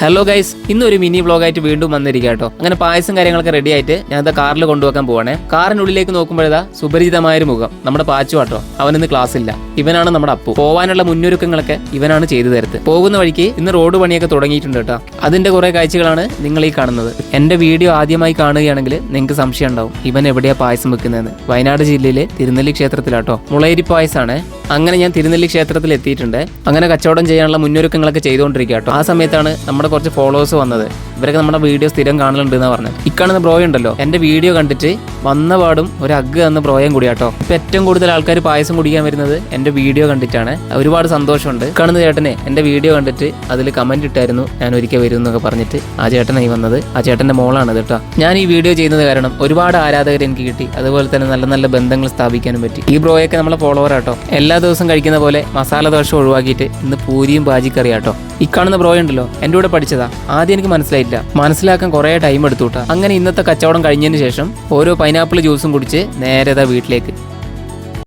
Hello guys ഇന്നൊരു mini വ്ളോഗായിട്ട് വീണ്ടും വന്നിരിക്കുക കേട്ടോ അങ്ങനെ പായസം കാര്യങ്ങളൊക്കെ റെഡി ആയിട്ട് ഞാൻ ഇത് കാറിൽ കൊണ്ടുവെക്കാൻ പോവാണേ. കാറിനുള്ളിലേക്ക് നോക്കുമ്പോഴതാ സുപരിചിതമായ ഒരു മുഖം. നമ്മുടെ പാച്ചു കേട്ടോ അവനിന്ന് ക്ലാസ് ഇല്ല. ഇവനാണ് നമ്മുടെ അപ്പു. പോവാനുള്ള മുന്നൊരുക്കങ്ങളൊക്കെ ഇവനാണ് ചെയ്തു തരുന്നത്. പോകുന്ന വഴിക്ക് ഇന്ന് റോഡ് പണിയൊക്കെ തുടങ്ങിയിട്ടുണ്ട് കേട്ടോ അതിന്റെ കുറെ കാഴ്ചകളാണ് നിങ്ങൾ ഈ കാണുന്നത്. എന്റെ വീഡിയോ ആദ്യമായി കാണുകയാണെങ്കിൽ നിങ്ങൾക്ക് സംശയം ഉണ്ടാവും. ഇവൻ എവിടെയാ പായസം വെക്കുന്നതെന്ന്. വയനാട് ജില്ലയിലെ തിരുനെല്ലി ക്ഷേത്രത്തിലാട്ടോ മുളയരി പായസാണ്. അങ്ങനെ ഞാൻ തിരുനെല്ലി ക്ഷേത്രത്തിൽ എത്തിയിട്ടുണ്ട്. അങ്ങനെ കച്ചവടം ചെയ്യാനുള്ള മുന്നൊരുക്കങ്ങളൊക്കെ ചെയ്തുകൊണ്ടിരിക്കുക കേട്ടോ ആ സമയത്താണ് നമ്മുടെ കുറച്ച് ഫോളോവേഴ്സ് വന്നത്. ഇവരൊക്കെ നമ്മുടെ വീഡിയോ സ്ഥിരം കാണലുണ്ട് എന്ന് പറഞ്ഞത്. ഇക്കാണുന്ന ബ്രോ ഉണ്ടല്ലോ. എന്റെ വീഡിയോ കണ്ടിട്ട് വന്ന പാടും ഒരു അഗ് എന്ന ബ്രോയും കൂടിയാട്ടോ ഇപ്പൊ ഏറ്റവും കൂടുതൽ ആൾക്കാർ പായസം കുടിക്കാൻ വരുന്നത് എന്റെ വീഡിയോ കണ്ടിട്ടാണ്. ഒരുപാട് സന്തോഷമുണ്ട്. കാണുന്ന ചേട്ടനെ എന്റെ വീഡിയോ കണ്ടിട്ട് അതിൽ കമന്റ് ഇട്ടായിരുന്നു. ഞാൻ ഒരിക്കൽ വരും എന്നൊക്കെ പറഞ്ഞിട്ട് ആ ചേട്ടനായി വന്നത്. ആ ചേട്ടന്റെ മോളാണ് കേട്ടോ. ഞാൻ ഈ വീഡിയോ ചെയ്യുന്നത് കാരണം ഒരുപാട് ആരാധകർ എനിക്ക് കിട്ടി. അതുപോലെ തന്നെ നല്ല നല്ല ബന്ധങ്ങൾ സ്ഥാപിക്കാനും പറ്റി. ഈ ബ്രോയൊക്കെ നമ്മളെ ഫോളോവർ ആട്ടോ. എല്ലാ ദിവസവും കഴിക്കുന്ന പോലെ മസാല ദോശ ഒഴിവാക്കിയിട്ട് ഇന്ന് പൂരിയും ബാജിക്കറി ആട്ടോ ഈ കാണുന്ന ബ്രോ ഉണ്ടല്ലോ. എന്റെ കൂടെ പഠിച്ചതാ. ആദ്യം എനിക്ക് മനസ്സിലായില്ല മനസ്സിലാക്കാൻ കുറേ ടൈം എടുത്തു കേട്ടോ അങ്ങനെ ഇന്നത്തെ കച്ചവടം കഴിഞ്ഞതിന് ശേഷം ഓരോ പൈനാപ്പിൾ ജ്യൂസും കുടിച്ച് നേരെ വീട്ടിലേക്ക്.